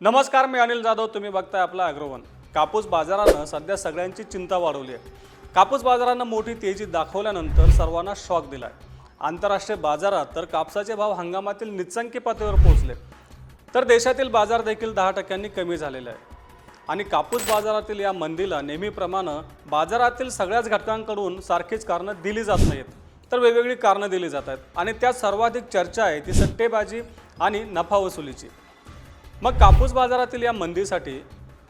नमस्कार मी अनिल जाधव. तुम्ही बघताय आपला अग्रवन. कापूस बाजारानं सध्या सगळ्यांची चिंता वाढवली आहे. कापूस बाजारानं मोठी तेजी दाखवल्यानंतर सर्वांना शॉक दिलाय. आंतरराष्ट्रीय बाजारात तर कापसाचे भाव हंगामातील निचंकी पातळीवर पोहोचले. तर देशातील बाजार देखील दहा टक्क्यांनी कमी झालेला आहे आणि कापूस बाजारातील या मंदीला नेहमीप्रमाणे बाजारातील सगळ्याच घटकांकडून सारखीच कारणं दिली जात नाहीत. तर वेगवेगळी कारणं दिली जात आहेत. आणि त्यात सर्वाधिक चर्चा आहे ती सट्टेबाजी आणि नफा वसुलीची. मग कापूस बाजारातील या मंदीसाठी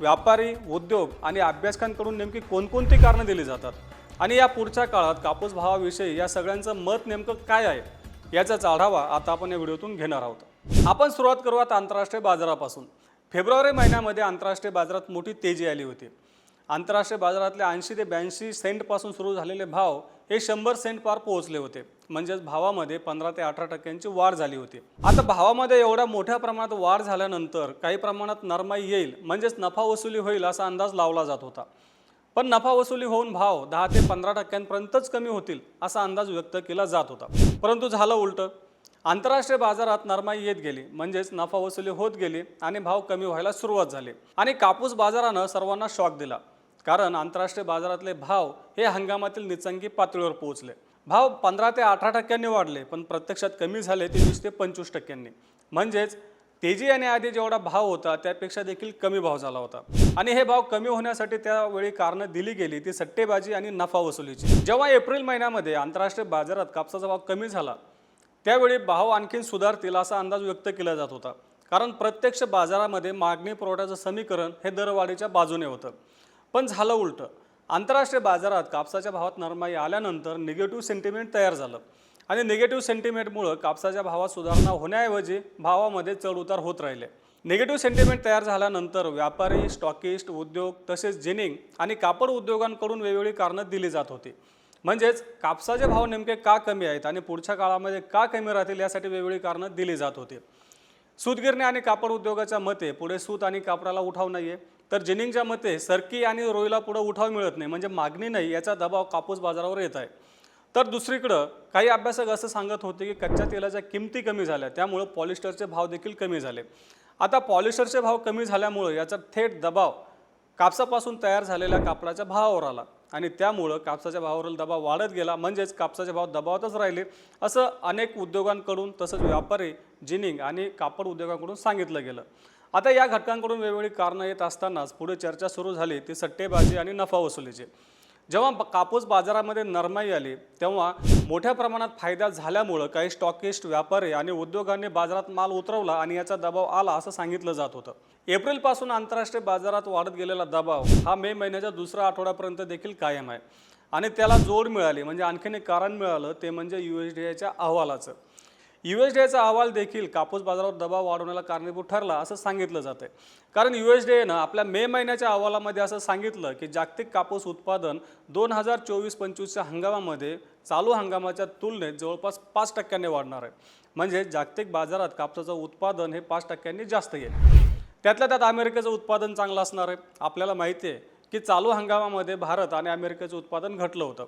व्यापारी उद्योग आणि अभ्यासकांकडून नेमकी कोणकोणती कारणं दिली जातात? आणि या पुढच्या काळात कापूस भावाविषयी या सगळ्यांचं मत नेमकं काय आहे याचाच आढावा आता आपण या व्हिडिओतून घेणार आहोत. आपण सुरुवात करूयात आंतरराष्ट्रीय बाजारापासून. फेब्रुवारी महिन्यामध्ये आंतरराष्ट्रीय बाजारात मोठी तेजी आली होती. आंतरराष्ट्रीय बाजारातले ऐंशी ते ब्याऐंशी सेंटपासून सुरू झालेले भाव हे शंभर सेंट पार पोहोचले होते. म्हणजेच भावामध्ये पंधरा ते अठरा टक्क्यांची वाढ झाली होती. आता भावामध्ये एवढ्या मोठ्या प्रमाणात वाढ झाल्यानंतर काही प्रमाणात नरमाई येईल म्हणजेच नफा वसुली होईल असा अंदाज लावला जात होता. पण नफा वसुली होऊन भाव दहा ते पंधरा टक्क्यांपर्यंतच कमी होतील असा अंदाज व्यक्त केला जात होता. परंतु झालं उलटं. आंतरराष्ट्रीय बाजारात नरमाई येत गेली म्हणजेच नफा वसुली होत गेली आणि भाव कमी व्हायला सुरुवात झाली. आणि कापूस बाजारानं सर्वांना शॉक दिला. कारण आंतरराष्ट्रीय बाजारातले भाव हे हंगामातील निचंगी पातळीवर पोहोचले. भाव पंधरा ते अठरा टक्क्यांनी वाढले पण प्रत्यक्षात कमी झाले ते वीस ते पंचवीस टक्क्यांनी. म्हणजेच तेजी येण्याआधी जेवढा भाव होता त्यापेक्षा देखील कमी भाव झाला होता. आणि हे भाव कमी होण्यासाठी त्यावेळी कारणं दिली गेली ती सट्टेबाजी आणि नफा वसुलीची. जेव्हा एप्रिल महिन्यामध्ये आंतरराष्ट्रीय बाजारात कापसाचा भाव कमी झाला त्यावेळी भाव आणखीन सुधारतील असा अंदाज व्यक्त केला जात होता. कारण प्रत्यक्ष बाजारामध्ये मागणी पुरवठ्याचं समीकरण हे दरवाढीच्या बाजूने होतं. पण झालं उलटं. आंतरराष्ट्रीय बाजारात कापसाच्या भावात नरमाई आल्यानंतर निगेटिव्ह सेंटिमेंट तयार झालं. आणि निगेटिव्ह सेंटिमेंटमुळं कापसाच्या भावात सुधारणा होण्याऐवजी भावामध्ये चढउतार होत राहिले. निगेटिव्ह सेंटिमेंट तयार झाल्यानंतर व्यापारी स्टॉकिस्ट उद्योग तसेच जिनिंग आणि कापड उद्योगांकडून वेगवेगळी कारणं दिली जात होती. म्हणजेच कापसाचे भाव नेमके का कमी आहेत आणि पुढच्या काळामध्ये का कमी राहतील यासाठी वेगवेगळी कारणं दिली जात होती. सूतगिरणी आणि कापड उद्योगाच्या मते पुढे सूत आणि कापडाला उठाव नाही आहे तर जिनिंगच्या मते सरकी आणि रोईला पुढं उठाव मिळत नाही. म्हणजे मागणी नाही याचा दबाव कापूस बाजारावर येत आहे. तर दुसरीकडं काही अभ्यासक असं सांगत होते की कच्च्या तेलाच्या किमती कमी झाल्या त्यामुळं पॉलिस्टरचे भाव देखील कमी झाले. आता पॉलिस्टरचे भाव कमी झाल्यामुळं याचा थेट दबाव कापसापासून तयार झालेल्या कापडाच्या भावावर आला आणि त्यामुळं कापसाच्या भावावरील दबाव वाढत गेला. म्हणजेच कापसाचे भाव दबावातच राहिले असं अनेक उद्योगांकडून तसंच व्यापारी जिनिंग आणि कापड उद्योगांकडून सांगितलं गेलं. आता या घटकांकडून वेगवेगळी कारणं येत असतानाच पुढे चर्चा सुरू झाली ती सट्टेबाजी आणि नफा वसुलीची. जेव्हा कापूस बाजारामध्ये नरमाई आली तेव्हा मोठ्या प्रमाणात फायदा झाल्यामुळं काही स्टॉकिस्ट व्यापारी आणि उद्योगांनी बाजारात माल उतरवला आणि याचा दबाव आला असं सांगितलं जात होतं. एप्रिलपासून आंतरराष्ट्रीय बाजारात वाढत गेलेला दबाव हा मे महिन्याच्या दुसऱ्या आठवड्यापर्यंत देखील कायम आहे. आणि त्याला जोड मिळाली म्हणजे आणखीन एक कारण मिळालं ते म्हणजे यू एस डी आयच्या अहवालाचं. यू एस अहवाल देखील कापूस बाजारावर दबाव वाढवण्याला कारणीभूत ठरला असं सांगितलं जातं कारण यू एस डी एनं आपल्या मे महिन्याच्या अहवालामध्ये असं सांगितलं की जागतिक कापूस उत्पादन दोन हजार चोवीस पंचवीसच्या हंगामामध्ये चालू हंगामाच्या तुलनेत जवळपास पाच टक्क्यांनी वाढणार आहे. म्हणजे जागतिक बाजारात कापसाचं उत्पादन हे पाच टक्क्यांनी जास्त येईल. त्यातल्या त्यात अमेरिकेचं उत्पादन चांगलं असणार आहे. आपल्याला माहिती आहे की चालू हंगामामध्ये भारत आणि अमेरिकेचं उत्पादन घटलं होतं.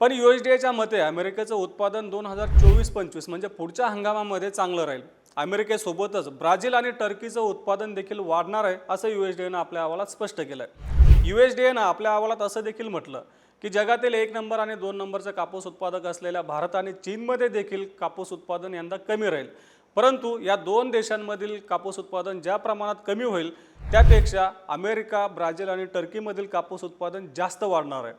पण यू एस डी एच्या मते अमेरिकेचं उत्पादन दोन हजार चोवीस पंचवीस म्हणजे पुढच्या हंगामामध्ये चांगलं राहील. अमेरिकेसोबतच ब्राझील आणि टर्कीचं उत्पादन देखील वाढणार आहे असं यू एस डी एनं आपल्या अहवालात स्पष्ट केलं आहे यू एस डी एनं आपल्या अहवालात असं देखील म्हटलं की जगातील एक नंबर आणि दोन नंबरचं कापूस उत्पादक असलेल्या भारत आणि चीनमध्ये देखील कापूस उत्पादन यंदा कमी राहील. परंतु या दोन देशांमधील कापूस उत्पादन ज्या प्रमाणात कमी होईल त्यापेक्षा अमेरिका ब्राझील आणि टर्कीमधील कापूस उत्पादन जास्त वाढणार आहे.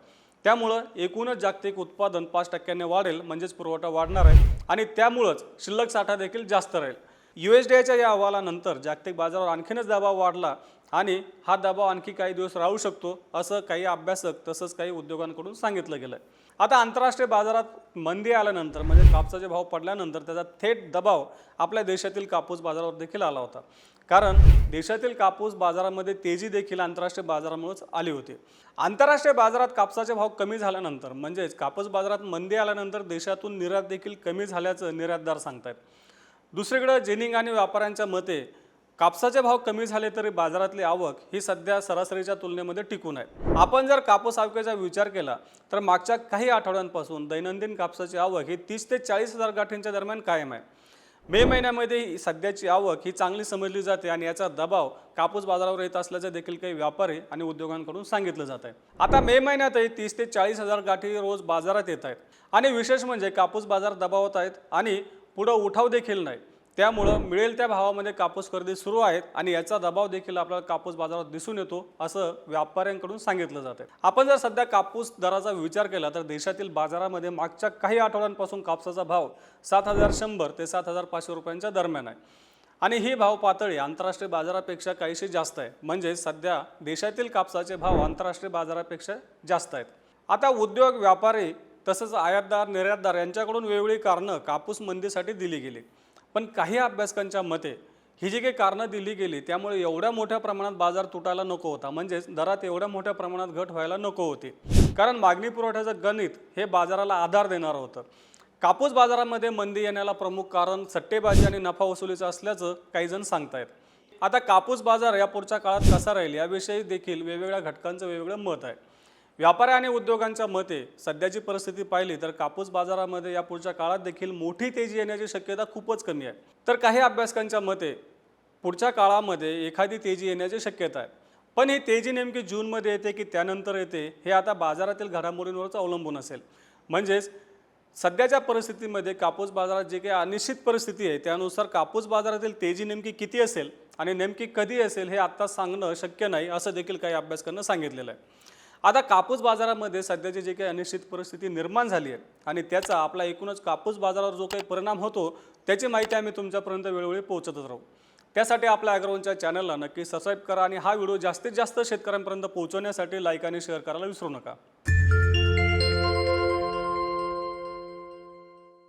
त्यामुळं एकूणच जागतिक उत्पादन पाच टक्क्याने वाढेल म्हणजेच पुरवठा वाढणार आहे. आणि त्यामुळंच शिल्लक साठा देखील जास्त राहील. यू एस डी आयच्या या अहवालानंतर जागतिक बाजारावर आणखीनच दबाव वाढला आणि हा दबाव आणखी काही दिवस राहू शकतो असं काही अभ्यासक तसंच काही उद्योगांकडून सांगितलं गेलं आहे आता आंतरराष्ट्रीय बाजारात मंदी आल्यानंतर म्हणजे कापसाचे भाव पडल्यानंतर त्याचा थेट दबाव आपल्या देशातील कापूस बाजारावर देखील आला होता. कारण देशातील कापूस बाजारामध्ये तेजी देखील आंतरराष्ट्रीय बाजारामुळेच आली होती. आंतरराष्ट्रीय बाजारात कापसाचे भाव कमी झाल्यानंतर म्हणजेच कापूस बाजारात मंदी आल्यानंतर देशातून निर्यात देखील कमी झाल्याचं निर्यातदार सांगतात दुसरीकडे जेनिंग आणि व्यापाऱ्यांच्या मते कापसाचे भाव कमी झाले तरी बाजारातली आवक ही सध्या सरासरीच्या तुलनेमध्ये टिकून आहे. आपण जर कापूस आवकेचा विचार केला तर मागच्या काही आठवड्यांपासून दैनंदिन कापसाची आवक ही तीस ते चाळीस हजार गाठींच्या दरम्यान कायम आहे. मे महिन्यामध्ये ही सध्याची आवक ही चांगली समजली जाते आणि याचा दबाव कापूस बाजारावर येत असल्याचं देखील काही व्यापारी आणि उद्योगांकडून सांगितलं जात आहे. आता मे महिन्यातही तीस ते चाळीस हजार गाठी रोज बाजारात येत आहेत. आणि विशेष म्हणजे कापूस बाजार दबावत आहेत आणि पुढं उठाव देखील नाही. त्यामुळं मिळेल त्या भावामध्ये कापूस खरेदी सुरू आहेत आणि याचा दबाव देखील आपल्याला कापूस बाजारात दिसून येतो असं व्यापाऱ्यांकडून सांगितलं जातं आपण जर सध्या कापूस दराचा विचार केला तर देशातील बाजारामध्ये मागच्या काही आठवड्यांपासून कापसाचा भाव सात हजार शंभर ते सात हजार पाचशे रुपयांच्या दरम्यान आहे. आणि ही भाव पातळी आंतरराष्ट्रीय बाजारापेक्षा काहीशी जास्त आहे. म्हणजे सध्या देशातील कापसाचे भाव आंतरराष्ट्रीय बाजारापेक्षा जास्त आहेत. आता उद्योग व्यापारी तसंच आयातदार निर्यातदार यांच्याकडून वेगवेगळी कारणं कापूस मंदीसाठी दिली गेली. पण काही अभ्यासकांच्या मते ही जी काही कारणं दिली गेली त्यामुळे एवढ्या मोठ्या प्रमाणात बाजार तुटायला नको होता. म्हणजेच दरात एवढ्या मोठ्या प्रमाणात घट व्हायला नको होती. कारण मागणी पुरवठ्याचं गणित हे बाजाराला आधार देणारं होतं. कापूस बाजारामध्ये मंदी येण्याला प्रमुख कारण सट्टेबाजी आणि नफा वसुलीचं असल्याचं काही जण सांगतायत. आता कापूस बाजार या पुढच्या काळात कसा राहील याविषयी देखील वेगवेगळ्या घटकांचं वेगवेगळं मत आहे. व्यापारी आणि उद्योगांच्या मते सध्याची परिस्थिती पाहिली तर कापूस बाजारामध्ये या पुढच्या काळात देखील मोठी तेजी येण्याची शक्यता खूपच कमी आहे. तर काही अभ्यासकांच्या मते पुढच्या काळामध्ये एखादी तेजी येण्याची शक्यता आहे. पण ही तेजी नेमकी जूनमध्ये येते की त्यानंतर येते हे आता बाजारातील घडामोडींवरच अवलंबून असेल. म्हणजेच सध्याच्या परिस्थितीमध्ये कापूस बाजारात जे काही अनिश्चित परिस्थिती आहे त्यानुसार कापूस बाजारातील तेजी नेमकी किती असेल आणि नेमकी कधी असेल हे आत्ता सांगणं शक्य नाही असं देखील काही अभ्यासकांना सांगितलेलं आहे. आता कापूस बाजारामध्ये सध्याची जी काही अनिश्चित परिस्थिती निर्माण झाली आहे आणि त्याचा आपला एकूणच कापूस बाजारावर जो काही परिणाम होतो त्याची माहिती आम्ही तुमच्यापर्यंत वेळोवेळी पोहोचतच राहू. त्यासाठी आपल्या ॲग्रोवनच्या चॅनलला नक्की सबस्क्राईब करा आणि हा व्हिडिओ जास्तीत जास्त शेतकऱ्यांपर्यंत पोहोचवण्यासाठी लाईक आणि शेअर करायला विसरू नका.